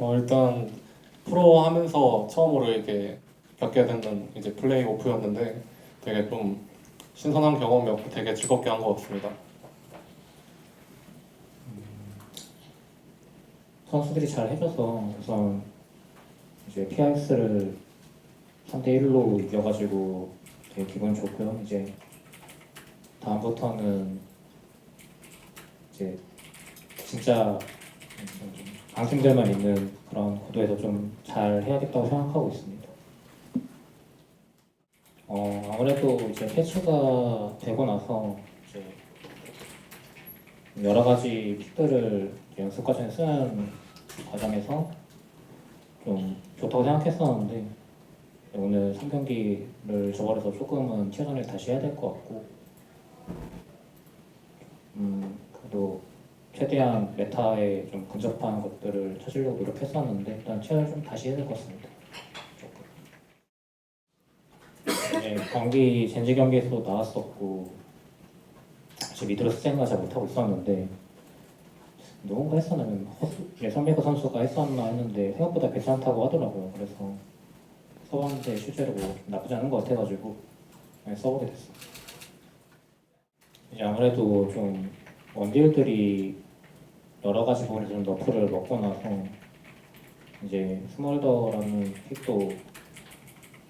어, 일단 프로 하면서 처음으로 이렇게 겪게 되는 이제 플레이 오프였는데 되게 좀 신선한 경험이었고 되게 즐겁게 한 것 같습니다. 선수들이 잘 해줘서 우선 이제 PRS를 3대 1로 이겨가지고 되게 기분 좋고요. 이제 다음부터는 이제 진짜 좀 강팀들만 있는 그런 구도에서 좀 잘 해야겠다고 생각하고 있습니다. 어 아무래도 이제 패치가 되고 나서 이제 여러 가지 픽들을 연습 과정에 쓰는 과정에서 좀 좋다고 생각했었는데 오늘 3경기를 저버려서 조금은 최선을 다시 해야 될 것 같고 음 그래도 최대한 메타에 좀 근접한 것들을 찾으려고 노력했었는데 일단 최선을 좀 다시 해야 될 것 같습니다. 이제 경기 젠지 경기에서도 나왔었고 사실 미드로 스탠가 잘 못하고 있었는데 누군가 했었나면 예, 선배그 선수가 했었나 했는데 생각보다 괜찮다고 하더라고요. 그래서 써봤는데 실제로 뭐 나쁘지 않은 것 같아가지고 그냥 써보게 됐어. 이제 아무래도 좀 원딜들이 여러 가지 부분에서 좀 너프를 먹고 나서 이제 스몰더라는 픽도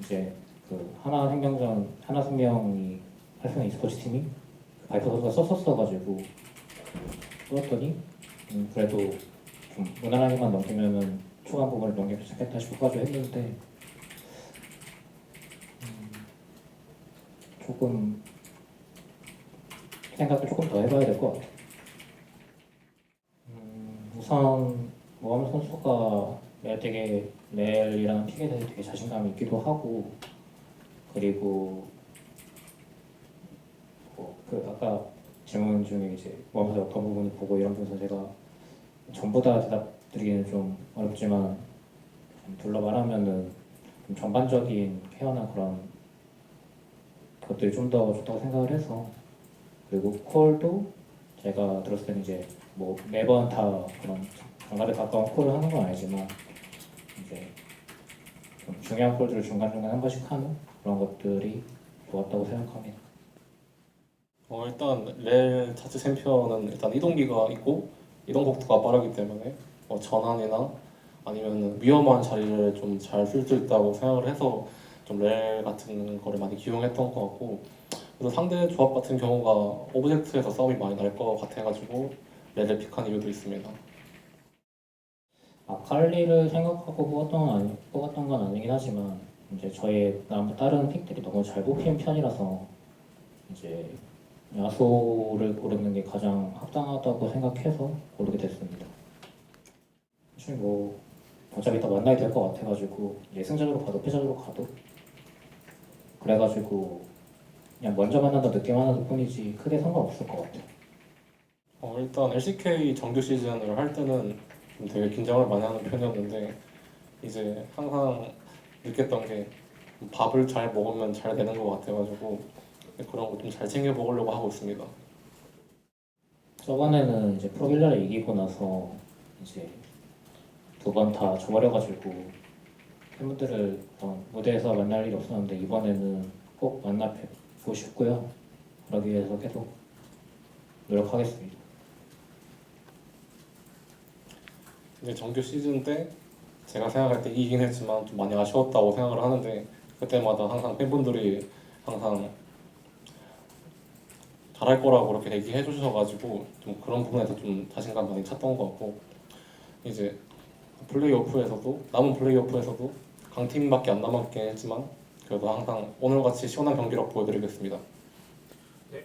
이제 그 하나 생명전 하나 생명이 활성 e스포츠 팀이 바이퍼 선수가 썼었어가지고 썼더니 음, 그래도 좀 무난하게만 넘기면은 초반 부분을 넘기면 좋겠다 싶어가지고 했는데 음, 조금 생각을 조금 더 해봐야 될 것 같아요. 음, 우선 모하med 선수가 내 되게 렐이라는 픽에 대해 되게 자신감이 있기도 하고 그리고 뭐 그 아까 질문 중에 이제 모하med 어떤 부분을 보고 이런 부분에서 제가 전부 다 대답드리기는 좀 어렵지만 좀 둘러 말하면은 좀 전반적인 케어나 그런 것들이 좀 더 좋다고 생각을 해서 그리고 콜도 제가 들었을 때는 이제 뭐 매번 다 그런 장갑에 가까운 콜을 하는 건 아니지만 이제 좀 중요한 콜들을 중간중간 한 번씩 하는 그런 것들이 좋았다고 생각합니다. 어, 일단 렐 자체 챔피언은 일단 이동기가 있고 이동 속도가 빠르기 때문에 뭐 전환이나 아니면 위험한 자리를 좀 잘 쓸 수 있다고 생각을 해서 좀렐 같은 거를 많이 기용했던 것 같고 그래서 상대 조합 같은 경우가 오브젝트에서 싸움이 많이 날 것 같아가지고 렐을 픽한 이유도 있습니다. 아칼리를 생각하고 뽑았던 건, 아니, 뽑았던 건 아니긴 하지만 이제 저의 남- 다른 픽들이 너무 잘 뽑힌 편이라서 이제 야소를 고르는 게 가장 합당하다고 생각해서 고르게 됐습니다. 사실 뭐 어차피 이따 만나야 될것 같아가지고 예승전으로 가도 패전으로 가도 그래가지고 그냥 먼저 만난다 늦게 만나도 뿐이지 크게 상관없을 것 같아요. 어, 일단 LCK 정규 시즌을 할 때는 좀 되게 긴장을 많이 하는 편이었는데 이제 항상 느꼈던 게 밥을 잘 먹으면 잘 되는 것 같아가지고 그런 거 좀 잘 챙겨 먹으려고 하고 있습니다. 저번에는 이제 프로빌라를 이기고 나서 이제 두 번다 져버려가지고 팬분들을 어, 무대에서 만날 일이 없었는데 이번에는 꼭 만나 뵙 고 싶고요. 그러기 위해서 계속 노력하겠습니다. 이제 정규 시즌 때 제가 생각할 때 이기긴 했지만 좀 많이 아쉬웠다고 생각을 하는데 그때마다 항상 팬분들이 항상 잘할 거라고 그렇게 얘기해 주셔가지고 좀 그런 부분에서 좀 자신감 많이 찾던 것 같고 이제 플레이오프에서도 남은 플레이오프에서도 강팀밖에 안 남았긴 했지만 그래도 항상 오늘같이 시원한 경기력 보여드리겠습니다. 네,